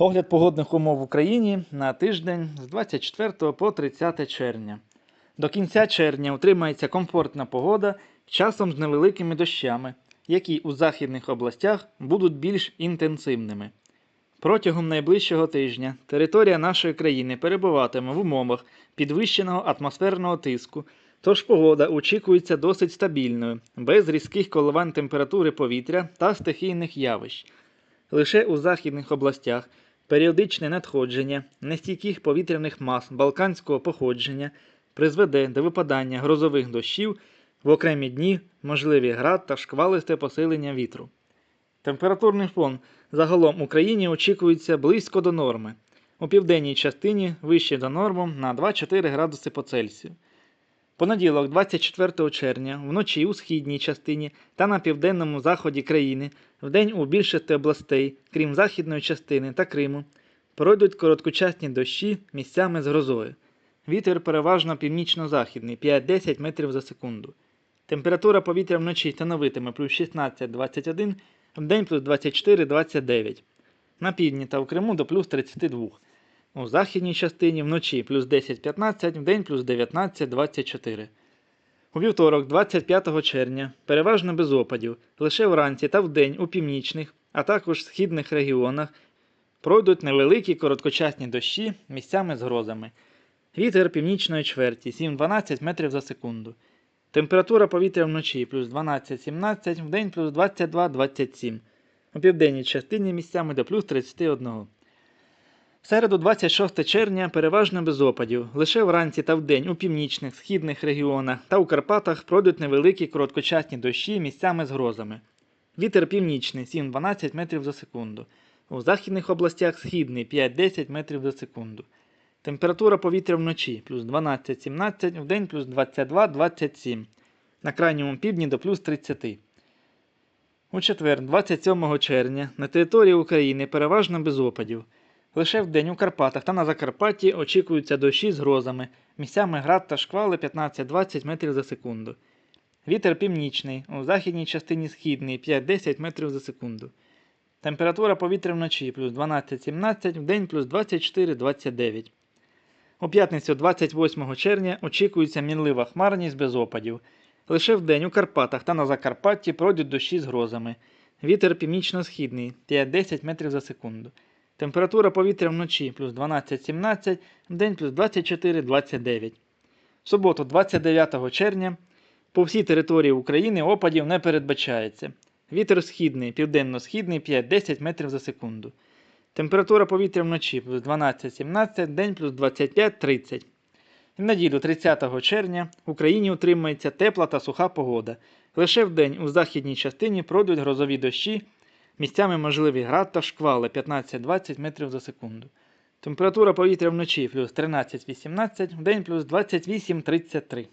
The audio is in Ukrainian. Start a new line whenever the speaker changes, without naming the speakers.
Огляд погодних умов в Україні на тиждень з 24 по 30 червня. До кінця червня утримається комфортна погода часом з невеликими дощами, які у західних областях будуть більш інтенсивними. Протягом найближчого тижня територія нашої країни перебуватиме в умовах підвищеного атмосферного тиску, тож погода очікується досить стабільною, без різких коливань температури повітря та стихійних явищ. Лише у західних областях періодичне надходження нестійких повітряних мас балканського походження призведе до випадання грозових дощів в окремі дні, можливі град та шквалисте посилення вітру. Температурний фон загалом в Україні очікується близько до норми. У південній частині вище за норму на 2-4 градуси по Цельсію. Понеділок, 24 червня, вночі у східній частині та на південному заході країни, вдень у більшості областей, крім західної частини та Криму, пройдуть короткочасні дощі місцями з грозою. Вітер переважно північно-західний 5-10 метрів за секунду. Температура повітря вночі становитиме плюс 16-21, вдень плюс 24-29. На півдні та в Криму до плюс 32. У західній частині вночі плюс 10-15, вдень плюс 19-24. У вівторок, 25 червня, переважно без опадів, лише вранці та вдень у північних, а також східних регіонах пройдуть невеликі короткочасні дощі місцями з грозами. Вітер північної чверті 7-12 метрів за секунду. Температура повітря вночі плюс 12-17, вдень плюс 22-27. У південній частині місцями до плюс 31. Середу 26 червня переважно без опадів. Лише вранці та вдень у північних, східних регіонах та у Карпатах пройдуть невеликі короткочасні дощі місцями з грозами. Вітер північний 7-12 метрів за секунду. У західних областях східний 5-10 метрів за секунду. Температура повітря вночі плюс 12-17, вдень плюс 22-27. На крайньому півдні до плюс 30. У четвер, 27 червня, на території України переважно без опадів. Лише вдень у Карпатах та на Закарпатті очікуються дощі з грозами, місцями град та шквали 15-20 метрів за секунду. Вітер північний, у західній частині східний 5-10 метрів за секунду. Температура повітря вночі плюс 12-17, вдень плюс 24-29. У п'ятницю 28 червня очікується мінлива хмарність без опадів. Лише вдень у Карпатах та на Закарпатті пройдуть дощі з грозами. Вітер північно-східний 5-10 метрів за секунду. Температура повітря вночі плюс 12-17, вдень плюс 24-29. В суботу, 29 червня, по всій території України опадів не передбачається. Вітер східний, південно-східний 5-10 метрів за секунду. Температура повітря вночі плюс 12-17, день плюс 25-30. В неділю 30 червня в Україні утримається тепла та суха погода. Лише вдень у західній частині пройдуть грозові дощі, місцями можливі град та шквали 15-20 метрів за секунду. Температура повітря вночі плюс 13-18, вдень плюс 28-33.